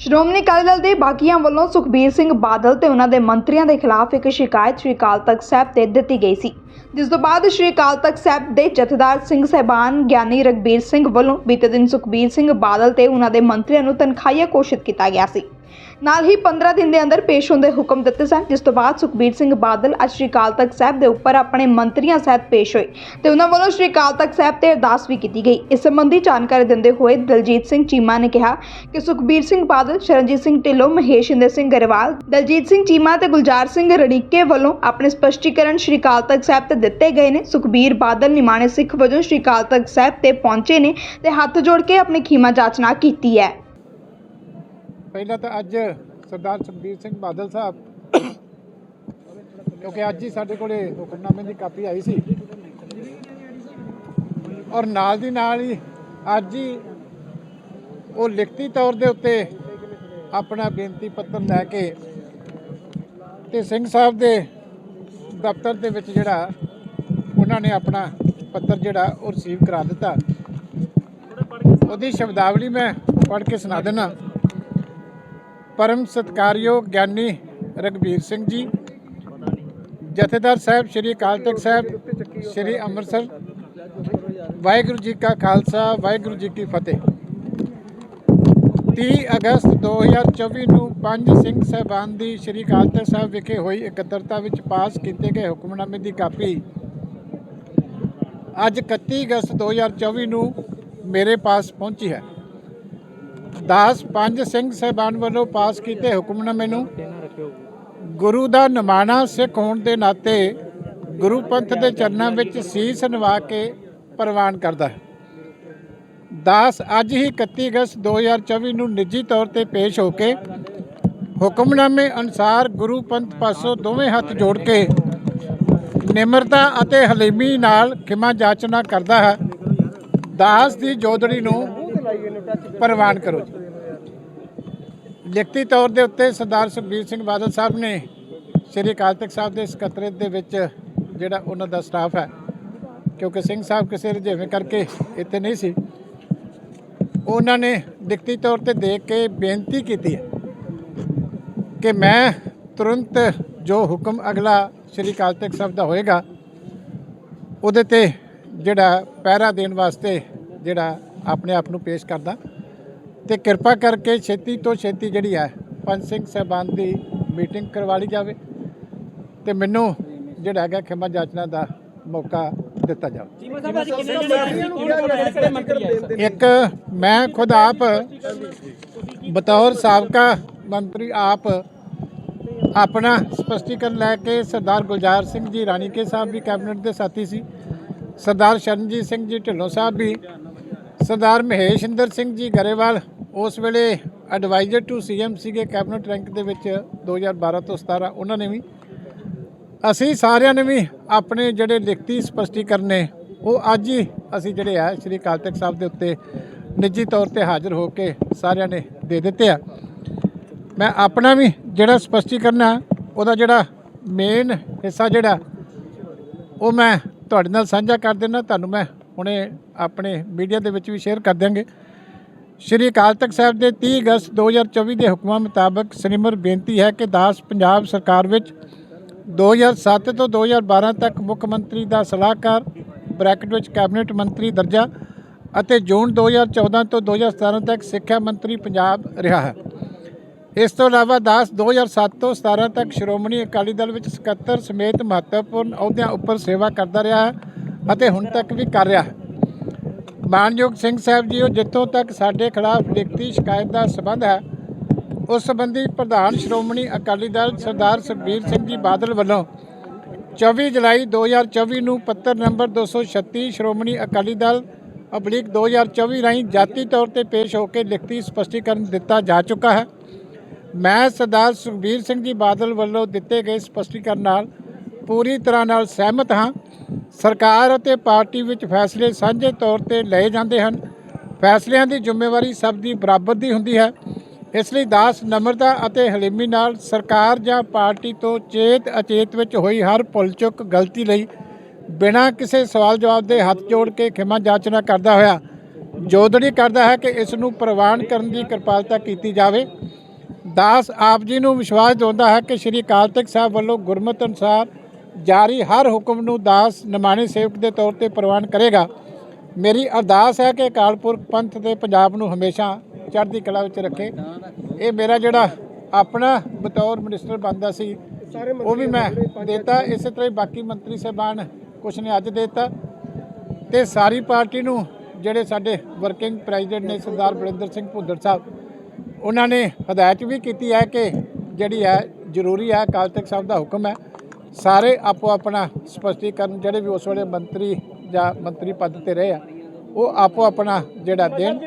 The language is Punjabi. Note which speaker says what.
Speaker 1: ਸ਼੍ਰੋਮਣੀ ਅਕਾਲੀ ਦਲ ਦੇ ਬਾਕੀਆਂ ਵੱਲੋਂ ਸੁਖਬੀਰ ਸਿੰਘ ਬਾਦਲ ਤੇ ਉਹਨਾਂ ਦੇ ਮੰਤਰੀਆਂ ਦੇ ਖਿਲਾਫ ਇੱਕ ਸ਼ਿਕਾਇਤ ਸ਼੍ਰੀ ਅਕਾਲ ਤਖਤ ਸਾਹਿਬ ਤੇ ਦਿੱਤੀ ਗਈ ਸੀ। ਜਿਸ ਤੋਂ ਬਾਅਦ ਸ਼੍ਰੀ ਅਕਾਲ ਤਖਤ ਸਾਹਿਬ ਦੇ ਜਥੇਦਾਰ ਸਿੰਘ ਸਹਿਬਾਨ ਗਿਆਨੀ ਰਗਬੀਰ ਸਿੰਘ ਵੱਲੋਂ ਬੀਤੇ ਦਿਨ ਸੁਖਬੀਰ ਸਿੰਘ ਬਾਦਲ ਤੇ ਉਹਨਾਂ ਦੇ ਮੰਤਰੀਆਂ ਨੂੰ ਤਨਖਾਹੀਆ ਘੋਸ਼ਿਤ ਕੀਤਾ ਗਿਆ ਸੀ। ਨਾਲ ਹੀ 15 ਦਿਨ ਦੇ ਅੰਦਰ ਪੇਸ਼ ਹੋਣ ਦੇ ਹੁਕਮ ਦਿੱਤੇ ਸਨ, ਜਿਸ ਤੋਂ ਬਾਅਦ ਸੁਖਬੀਰ ਸਿੰਘ ਬਾਦਲ ਅੱਜ ਸ਼੍ਰੀ ਅਕਾਲ ਤਖਤ ਸਾਹਿਬ ਦੇ ਉੱਪਰ ਆਪਣੇ ਮੰਤਰੀਆਂ ਸਹਿਤ ਪੇਸ਼ ਹੋਏ ਤੇ ਉਹਨਾਂ ਵੱਲੋਂ ਸ਼੍ਰੀ ਅਕਾਲ ਤਖਤ ਸਾਹਿਬ ਤੇ ਅਰਦਾਸ ਵੀ ਕੀਤੀ ਗਈ। ਇਸ ਸੰਬੰਧੀ ਜਾਣਕਾਰੀ ਦਿੰਦੇ ਹੋਏ ਦਲਜੀਤ ਸਿੰਘ ਚੀਮਾ ਨੇ ਕਿਹਾ ਕਿ ਸੁਖਬੀਰ ਸਿੰਘ ਬਾਦਲ, ਸ਼ਰਨਜੀਤ ਸਿੰਘ ਢਿੱਲੋਂ, ਮਹੇਸ਼ ਇੰਦਰ ਸਿੰਘ ਗਰੇਵਾਲ, ਦਲਜੀਤ ਸਿੰਘ ਚੀਮਾ ਤੇ ਗੁਲਜ਼ਾਰ ਸਿੰਘ ਰਣੀਕੇ ਵੱਲੋਂ ਆਪਣੇ ਸਪਸ਼ਟੀਕਰਨ ਸ਼੍ਰੀ ਅਕਾਲ ਤਖਤ ਸਾਹਿਬ ਤੇ ਦਿੱਤੇ ਗਏ ਨੇ। ਸੁਖਬੀਰ ਬਾਦਲ ਨਿਮਾਣੇ ਸਿੱਖ ਵਜੋਂ ਸ਼੍ਰੀ ਅਕਾਲ ਤਖਤ ਸਾਹਿਬ ਤੇ ਪਹੁੰਚੇ ਨੇ ਤੇ ਹੱਥ ਜੋੜ ਕੇ ਆਪਣੀ ਖੀਮਾ ਜਾਚਨਾ ਕੀਤੀ ਹੈ।
Speaker 2: ਪਹਿਲਾਂ ਤਾਂ ਅੱਜ ਸਰਦਾਰ ਸੁਖਬੀਰ ਸਿੰਘ ਬਾਦਲ ਸਾਹਿਬ, ਕਿਉਂਕਿ ਅੱਜ ਹੀ ਸਾਡੇ ਕੋਲੇ ਹੁਕਮਨਾਮੇ ਦੀ ਕਾਪੀ ਆਈ ਸੀ। ਔਰ ਨਾਲ ਦੀ ਨਾਲ ਹੀ ਅੱਜ ਹੀ ਉਹ ਲਿਖਤੀ ਤੌਰ ਦੇ ਉੱਤੇ ਆਪਣਾ ਬੇਨਤੀ ਪੱਤਰ ਲੈ ਕੇ ਤੇ ਸਿੰਘ ਸਾਹਿਬ ਦੇ ਦਫ਼ਤਰ ਦੇ ਵਿੱਚ ਜਿਹੜਾ ਉਹਨਾਂ ਨੇ ਆਪਣਾ ਪੱਤਰ ਜਿਹੜਾ ਉਹ ਰਿਸੀਵ ਕਰਾ ਦਿੱਤਾ। ਉਹਦੀ ਸ਼ਬਦਾਵਲੀ ਮੈਂ ਪੜ੍ਹ ਕੇ ਸੁਣਾ ਦਿੰਦਾ। ਪਰਮ ਸਤਕਾਰਯੋਗ ਗਿਆਨੀ ਰਗਵੀਰ ਸਿੰਘ ਜੀ, ਜਥੇਦਾਰ ਸਾਹਿਬ ਸ੍ਰੀ ਅਕਾਲ ਤਖਤ ਸਾਹਿਬ, ਸ੍ਰੀ ਅੰਮ੍ਰਿਤਸਰ, ਵਾਹਿਗੁਰੂ ਜੀ ਕਾ ਖਾਲਸਾ, ਵਾਹਿਗੁਰੂ ਜੀ ਕੀ ਫਤਿਹ। 30 ਅਗਸਤ 2024 ਨੂੰ ਪੰਜ ਸਿੰਘ ਸਹਿਬਾਨ ਦੀ ਸ੍ਰੀ ਅਕਾਲ ਤਖਤ ਸਾਹਿਬ ਵਿਖੇ ਹੋਈ ਇਕੱਤਰਤਾ ਵਿੱਚ ਪਾਸ ਕੀਤੇ ਗਏ ਹੁਕਮਨਾਮੇ ਦੀ ਕਾਪੀ। ਅੱਜ 31 ਅਗਸਤ 2024 ਨੂੰ ਮੇਰੇ ਪਾਸ ਪਹੁੰਚੀ ਹੈ। ਦਾਸ ਪੰਜ ਸਿੰਘ ਸਹਿਬਾਨ ਵੱਲੋਂ ਪਾਸ ਕੀਤੇ ਹੁਕਮਨਾਮੇ ਨੂੰ ਗੁਰੂ ਦਾ ਨਿਮਾਣਾ ਸਿੱਖ ਹੋਣ ਦੇ ਨਾਤੇ ਗੁਰੂ ਪੰਥ ਦੇ ਚਰਨਾਂ ਵਿੱਚ ਸੀਸ ਨਿਵਾ ਕੇ ਪ੍ਰਵਾਨ ਕਰਦਾ ਹੈ। ਦਾਸ ਅੱਜ ਹੀ 31 ਅਗਸਤ 2024 ਨੂੰ ਨਿੱਜੀ ਤੌਰ ਤੇ ਪੇਸ਼ ਹੋ ਕੇ ਹੁਕਮਨਾਮੇ ਅਨੁਸਾਰ ਗੁਰੂ ਪੰਥ ਪਾਸੋਂ ਦੋਵੇਂ ਹੱਥ ਜੋੜ ਕੇ ਨਿਮਰਤਾ ਅਤੇ ਹਲੀਮੀ ਨਾਲ ਖਿਮਾ ਜਾਚਨਾ ਕਰਦਾ ਹੈ। ਦਾਸ ਦੀ ਜੋਦੜੀ ਨੂੰ ਪ੍ਰਵਾਨ ਕਰੋ ਜੀ। ਲਿਖਤੀ ਤੌਰ ਦੇ ਉੱਤੇ ਸਰਦਾਰ ਸੁਖਬੀਰ ਸਿੰਘ ਬਾਦਲ ਸਾਹਿਬ ਨੇ ਸ੍ਰੀ ਅਕਾਲ ਤਖਤ ਸਾਹਿਬ ਦੇ ਸਕੱਤਰੇਤ ਦੇ ਵਿੱਚ ਜਿਹੜਾ ਉਹਨਾਂ ਦਾ ਸਟਾਫ ਹੈ, ਕਿਉਂਕਿ ਸਿੰਘ ਸਾਹਿਬ ਕਿਸੇ ਰੁਝੇਵੇਂ ਕਰਕੇ ਇੱਥੇ ਨਹੀਂ ਸੀ, ਉਹਨਾਂ ਨੇ ਲਿਖਤੀ ਤੌਰ ਤੇ ਦੇਖ ਕੇ ਬੇਨਤੀ ਕੀਤੀ ਹੈ ਕਿ ਮੈਂ ਤੁਰੰਤ ਜੋ ਹੁਕਮ ਅਗਲਾ ਸ੍ਰੀ ਅਕਾਲ ਤਖਤ ਸਾਹਿਬ ਦਾ ਹੋਏਗਾ, ਉਹਦੇ ਤੇ ਜਿਹੜਾ ਪਹਿਰਾ ਦੇਣ ਵਾਸਤੇ ਜਿਹੜਾ ਆਪਣੇ ਆਪ ਨੂੰ ਪੇਸ਼ ਕਰਦਾ। ਤੇ ਕਿਰਪਾ ਕਰਕੇ ਛੇਤੀ ਤੋਂ ਛੇਤੀ ਜਿਹੜੀ ਹੈ ਪੰਜ ਸਿੰਘ ਸਾਹਿਬਾਨ ਦੀ ਮੀਟਿੰਗ ਕਰਵਾ ਲਈ ਜਾਵੇ ਤੇ ਮੈਨੂੰ ਜਿਹੜਾ ਹੈਗਾ ਖਿਮਾ ਜਾਚਨਾ ਦਾ ਮੌਕਾ ਦਿੱਤਾ ਜਾਵੇ। ਇੱਕ ਮੈਂ ਖੁਦ ਆਪ ਬਤੌਰ ਸਾਬਕਾ ਮੰਤਰੀ ਆਪ ਆਪਣਾ ਸਪਸ਼ਟੀਕਰਨ ਲੈ ਕੇ ਸਰਦਾਰ ਗੁਲਜ਼ਾਰ ਸਿੰਘ ਜੀ ਰਾਣੀਕੇ ਸਾਹਿਬ ਵੀ ਕੈਬਨਿਟ ਦੇ ਸਾਥੀ ਸੀ। ਸਰਦਾਰ ਸ਼ਰਨਜੀਤ ਸਿੰਘ ਜੀ ਢਿੱਲੋਂ ਸਾਹਿਬ ਵੀ ਸਰਦਾਰ ਮਹੇਸ਼ ਇੰਦਰ ਸਿੰਘ ਜੀ ਗਰੇਵਾਲ, ਉਸ ਵੇਲੇ ਐਡਵਾਈਜ਼ਰ ਟੂ ਸੀਐਮ ਸੀਗੇ ਕੈਬਨਿਟ ਰੈਂਕ ਦੇ ਵਿੱਚ 2012 ਤੋਂ 17 ਉਹਨਾਂ ਨੇ ਵੀ। ਅਸੀਂ ਸਾਰਿਆਂ ਨੇ ਵੀ ਆਪਣੇ ਜਿਹੜੇ ਲਿਖਤੀ ਸਪਸ਼ਟੀਕਰਨ ਨੇ, ਉਹ ਅੱਜ ਹੀ ਅਸੀਂ ਜਿਹੜੇ ਆ, ਸ੍ਰੀ ਅਕਾਲ ਤਖਤ ਸਾਹਿਬ ਦੇ ਉੱਤੇ ਨਿੱਜੀ ਤੌਰ ਤੇ ਹਾਜ਼ਰ ਹੋ ਕੇ ਸਾਰਿਆਂ ਨੇ ਦੇ ਦਿੱਤੇ ਆ। ਮੈਂ ਆਪਣਾ ਵੀ ਜਿਹੜਾ ਸਪਸ਼ਟੀਕਰਨ ਆ, ਉਹਦਾ ਜਿਹੜਾ ਮੇਨ ਹਿੱਸਾ ਜਿਹੜਾ, ਉਹ ਮੈਂ ਤੁਹਾਡੇ ਨਾਲ ਸਾਂਝਾ ਕਰ ਦੇਣਾ ਤੁਹਾਨੂੰ ਮੈਂ ਹੁਣੇ ਆਪਣੇ ਮੀਡੀਆ ਦੇ ਵਿੱਚ ਵੀ ਸ਼ੇਅਰ ਕਰ ਦਿਆਂਗੇ। ਸ਼੍ਰੀ ਅਕਾਲ ਤਖਤ ਸਾਹਿਬ ਦੇ 30 ਅਗਸਤ 2024 ਦੇ ਹੁਕਮਾਂ ਮੁਤਾਬਕ ਸਨਿਮਰ ਬੇਨਤੀ ਹੈ ਕਿ ਦਾਸ ਪੰਜਾਬ ਸਰਕਾਰ ਵਿੱਚ 2007 ਤੋਂ 2012 ਤੱਕ ਮੁੱਖ ਮੰਤਰੀ ਦਾ ਸਲਾਹਕਾਰ, ਬ੍ਰੈਕਟ ਵਿੱਚ ਕੈਬਨਿਟ ਮੰਤਰੀ ਦਰਜਾ ਅਤੇ ਜੂਨ 2014 ਤੋਂ 2017 ਤੱਕ ਸਿੱਖਿਆ ਮੰਤਰੀ ਪੰਜਾਬ ਰਿਹਾ ਹੈ। ਇਸ ਤੋਂ ਇਲਾਵਾ ਦਾਸ 2007 ਤੋਂ 17 ਤੱਕ ਸ਼੍ਰੋਮਣੀ ਅਕਾਲੀ ਦਲ ਵਿੱਚ ਸਕੱਤਰ ਸਮੇਤ ਮਹੱਤਵਪੂਰਨ ਅਹੁਦਿਆਂ ਉੱਪਰ ਸੇਵਾ ਕਰਦਾ ਰਿਹਾ ਹੈ। ਅਤੇ ਹੁਣ ਤੱਕ ਵੀ ਕਰ ਰਿਹਾ ਹੈ। ਮਾਨਯੋਗ ਸਿੰਘ ਸਾਹਿਬ ਜੀ ਉਹ ਜਿੱਥੋਂ ਤੱਕ ਸਾਡੇ ਖਿਲਾਫ ਲਿਖਤੀ ਸ਼ਿਕਾਇਤ ਦਾ ਸਬੰਧ ਹੈ, ਉਸ ਸੰਬੰਧੀ ਪ੍ਰਧਾਨ ਸ਼੍ਰੋਮਣੀ ਅਕਾਲੀ ਦਲ ਸਰਦਾਰ ਸੁਖਬੀਰ ਸਿੰਘ ਜੀ ਬਾਦਲ ਵੱਲੋਂ 24 ਜੁਲਾਈ 2024 ਨੂੰ ਪੱਤਰ ਨੰਬਰ 236 ਸ਼੍ਰੋਮਣੀ ਅਕਾਲੀ ਦਲ ਅਬਲਿਕ 2024 ਰਾਹੀਂ ਜਾਤੀ ਤੌਰ ਤੇ ਪੇਸ਼ ਹੋ ਕੇ ਲਿਖਤੀ ਸਪਸ਼ਟੀਕਰਨ ਦਿੱਤਾ ਜਾ ਚੁੱਕਾ ਹੈ। ਮੈਂ ਸਰਦਾਰ ਸੁਖਬੀਰ ਸਿੰਘ ਜੀ ਬਾਦਲ ਵੱਲੋਂ ਦਿੱਤੇ ਗਏ ਸਪਸ਼ਟੀਕਰਨ ਨਾਲ ਪੂਰੀ ਤਰ੍ਹਾਂ ਨਾਲ ਸਹਿਮਤ ਹਾਂ। ਸਰਕਾਰ ਅਤੇ ਪਾਰਟੀ ਵਿੱਚ ਫੈਸਲੇ ਸਾਂਝੇ ਤੌਰ ਤੇ ਲਏ ਜਾਂਦੇ ਹਨ। ਫੈਸਲਿਆਂ ਦੀ ਜ਼ਿੰਮੇਵਾਰੀ ਸਭ ਦੀ ਬਰਾਬਰ ਦੀ ਹੁੰਦੀ ਹੈ। ਇਸ ਲਈ ਦਾਸ ਨਮਰਤਾ ਅਤੇ ਹਲੀਮੀ ਨਾਲ ਸਰਕਾਰ ਜਾਂ ਪਾਰਟੀ ਤੋਂ ਚੇਤ ਅਚੇਤ ਵਿੱਚ ਹੋਈ ਹਰ ਭੁੱਲ ਚੁੱਕ ਗਲਤੀ ਲਈ ਬਿਨਾਂ ਕਿਸੇ ਸਵਾਲ ਜਵਾਬ ਦੇ ਹੱਥ ਜੋੜ ਕੇ ਖਿਮਾ ਜਾਚਨਾ ਕਰਦਾ ਹੋਇਆ, ਜੋਦੜੀ ਕਰਦਾ ਹੈ ਕਿ ਇਸ ਨੂੰ ਪ੍ਰਵਾਨ ਕਰਨ ਦੀ ਕਿਰਪਾਲਤਾ ਕੀਤੀ ਜਾਵੇ। ਦਾਸ ਆਪ ਜੀ ਨੂੰ ਵਿਸ਼ਵਾਸ ਦਿਵਾਉਂਦਾ ਹੈ ਕਿ ਸ੍ਰੀ ਅਕਾਲ ਤਖਤ ਸਾਹਿਬ ਵੱਲੋਂ ਗੁਰਮਤਿ ਅਨੁਸਾਰ ਜਾਰੀ ਹਰ ਹੁਕਮ ਨੂੰ ਦਾਸ ਨਿਮਾਣੇ ਸੇਵਕ ਦੇ ਤੌਰ ਤੇ ਪ੍ਰਵਾਨ ਕਰੇਗਾ। ਮੇਰੀ ਅਰਦਾਸ ਹੈ ਕਿ ਅਕਾਲ ਪੁਰਖ ਪੰਥ ਤੇ ਪੰਜਾਬ ਨੂੰ ਹਮੇਸ਼ਾ ਚੜ੍ਹਦੀ ਕਲਾ ਵਿੱਚ ਰੱਖੇ। ਇਹ ਮੇਰਾ ਜਿਹੜਾ ਆਪਣਾ ਬਤੌਰ ਮਿਨਿਸਟਰ ਬਣਦਾ ਸੀ, ਉਹ ਵੀ ਮੈਂ ਦੇਤਾ। ਇਸੇ ਤਰ੍ਹਾਂ ਹੀ ਬਾਕੀ ਮੰਤਰੀ ਸਾਹਿਬਾਨ ਕੁਛ ਨੇ ਅੱਜ ਦੇਤਾ। ਤੇ ਸਾਰੀ ਪਾਰਟੀ ਨੂੰ ਜਿਹੜੇ ਸਾਡੇ ਵਰਕਿੰਗ ਪ੍ਰੈਜ਼ੀਡੈਂਟ ਨੇ ਸਰਦਾਰ ਬਲਿੰਦਰ ਸਿੰਘ ਭੁੱਦਰ ਸਾਹਿਬ, ਉਹਨਾਂ ਨੇ ਹਦਾਇਤ ਵੀ ਕੀਤੀ ਹੈ ਕਿ ਜਿਹੜੀ ਹੈ ਜ਼ਰੂਰੀ ਹੈ, ਅਕਾਲ ਤਖਤ ਸਾਹਿਬ ਦਾ ਹੁਕਮ ਹੈ। ਸਾਰੇ ਆਪੋ ਆਪਣਾ ਸਪਸ਼ਟੀਕਰਨ ਜਿਹੜੇ ਵੀ ਉਸ ਵੇਲੇ ਮੰਤਰੀ ਜਾਂ ਮੰਤਰੀ ਪਦ ਤੇ ਰਹੇ ਆ, ਉਹ ਆਪੋ ਆਪਣਾ ਜਿਹੜਾ ਦੇਣ।